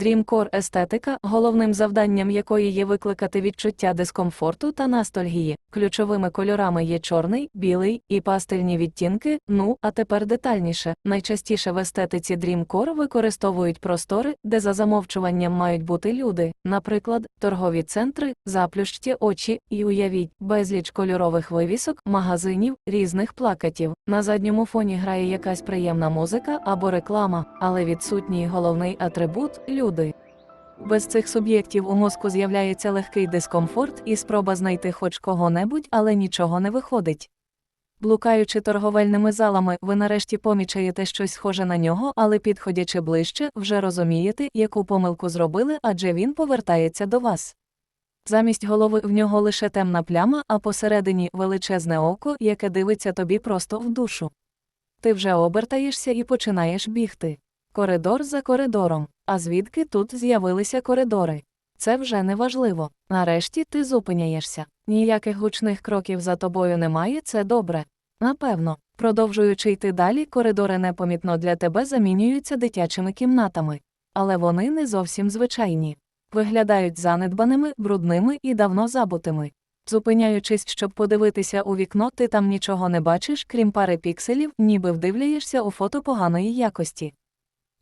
Dreamcore естетика, головним завданням якої є викликати відчуття дискомфорту та ностальгії. Ключовими кольорами є чорний, білий і пастельні відтінки. Ну, а тепер детальніше. Найчастіше в естетиці Dreamcore використовують простори, де за замовчуванням мають бути люди, наприклад, торгові центри, заплющті очі, і уявіть, безліч кольорових вивісок, магазинів, різних плакатів. На задньому фоні грає якась приємна музика або реклама, але відсутній головний атрибут люди. Без цих суб'єктів у мозку з'являється легкий дискомфорт і спроба знайти хоч кого-небудь, але нічого не виходить. Блукаючи торговельними залами, ви нарешті помічаєте щось схоже на нього, але підходячи ближче, вже розумієте, яку помилку зробили, адже він повертається до вас. Замість голови в нього лише темна пляма, а посередині величезне око, яке дивиться тобі просто в душу. Ти вже обертаєшся і починаєш бігти. Коридор за коридором. А звідки тут з'явилися коридори? Це вже не важливо. Нарешті ти зупиняєшся. Ніяких гучних кроків за тобою немає, це добре. Напевно, продовжуючи йти далі, коридори непомітно для тебе замінюються дитячими кімнатами. Але вони не зовсім звичайні. Виглядають занедбаними, брудними і давно забутими. Зупиняючись, щоб подивитися у вікно, ти там нічого не бачиш, крім пари пікселів, ніби вдивляєшся у фото поганої якості.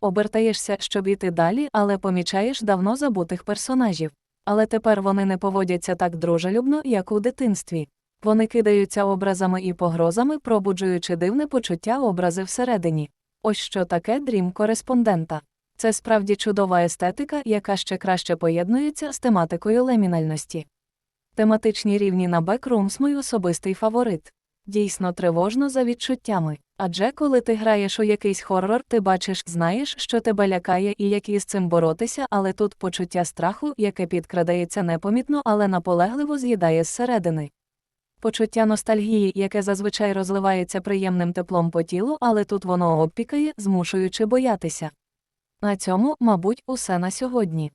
Обертаєшся, щоб іти далі, але помічаєш давно забутих персонажів. Але тепер вони не поводяться так дружелюбно, як у дитинстві. Вони кидаються образами і погрозами, пробуджуючи дивне почуття образи всередині. Ось що таке дрім кореспондента. Це справді чудова естетика, яка ще краще поєднується з тематикою лемінальності. Тематичні рівні на Backrooms – мій особистий фаворит. Дійсно тривожно за відчуттями. Адже коли ти граєш у якийсь хоррор, ти бачиш, знаєш, що тебе лякає і як із цим боротися, але тут почуття страху, яке підкрадається непомітно, але наполегливо з'їдає зсередини. Почуття ностальгії, яке зазвичай розливається приємним теплом по тілу, але тут воно обпікає, змушуючи боятися. На цьому, мабуть, усе на сьогодні.